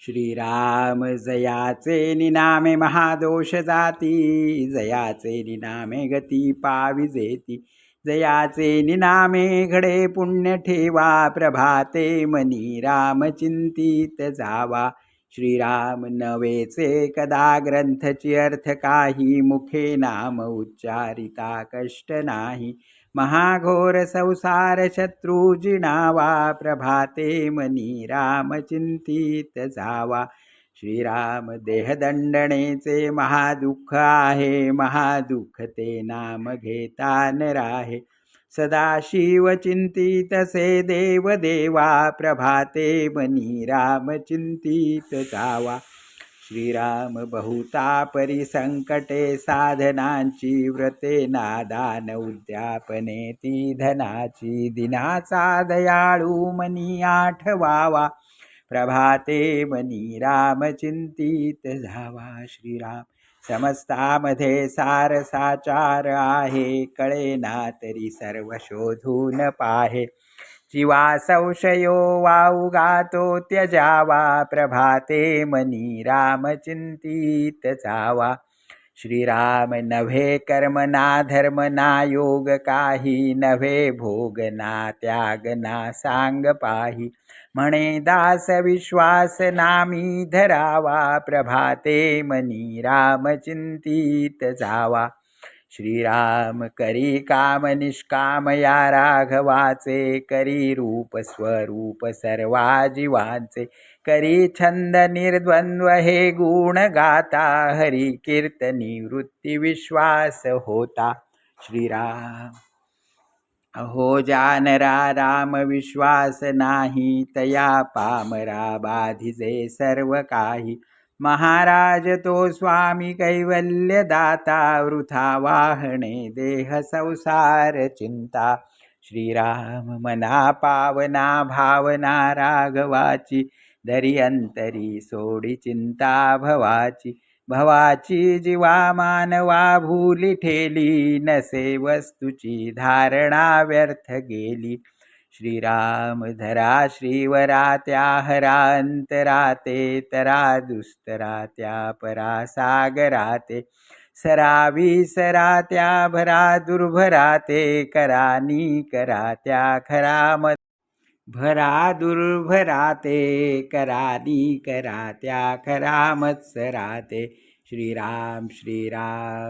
श्रीराम जयाचे निनामे महादोष जाती जयाचे निनामे गती पाविजेती जयाचे निनामे घडे पुण्य ठेवा प्रभाते मनी राम चिंतीत जावा. श्रीराम नवेचे कदा ग्रंथची अर्थ काही मुखे नाम उच्चारिता कष्ट नाही. महाघोर संसार शत्रू जिणावा प्रभाते मनी राम चिंतित जावा. श्रीराम देहदंडणेचे महादुःख आहे महादुःख ते नाम घेता न राहे. सदाशिव चिंतितसे देव देवा प्रभाते मनी राम चिंतीत जावा। श्रीराम बहुता परिसंकटे साधनांची व्रते नादान उद्यापने ती धनाची दिनाचा दयाळू मनी आठवावा। प्रभाते मनी राम चिंतीत झावा श्रीराम। समस्तामध्ये सार साचार आहे. कळेना तरी सर्व शोधून पाहे. जीवा संशयो वाउगातो त्यजावा. प्रभाते मनी राम चिंतीत जावा. श्रीराम नव्हे कर्म ना धर्म ना योग काही नव्हे भोग ना त्याग ना सांग पाही. म्हणे दास विश्वास नामी धरावा प्रभाते मनी राम चिंतीत जावा. श्रीराम करी काम निष्काम या राघवाचे करी रूप स्वरूप सर्वा जीवांचे. करी छंद निर्द्वंद्व हे गुण गाता हरी कीर्तनी वृत्ती विश्वास होता. श्रीराम अहो जानरा राम विश्वास नाही तया पामरा बाधिजे सर्व काही. महाराज तो स्वामी कैवल्य दाता वृथा वाहणे देह संसार चिंता। श्रीराम मना पावना भावना राघवाची दरी अंतरी सोडी चिंता भवाची। भवाची जीवा मानवा भूली ठेली नसे वस्तूची धारणा व्यर्थ गेली। श्रीराम धरा श्रीवरा त्या हरांतराते तरा दुस्तरा त्या परा सागराते सरावी सरा त्या भरा दुर्भराते करानी करा त्या खरा मत भरा दुर्भराते करानी करा त्या खरा मत्सराते श्रीराम श्रीराम।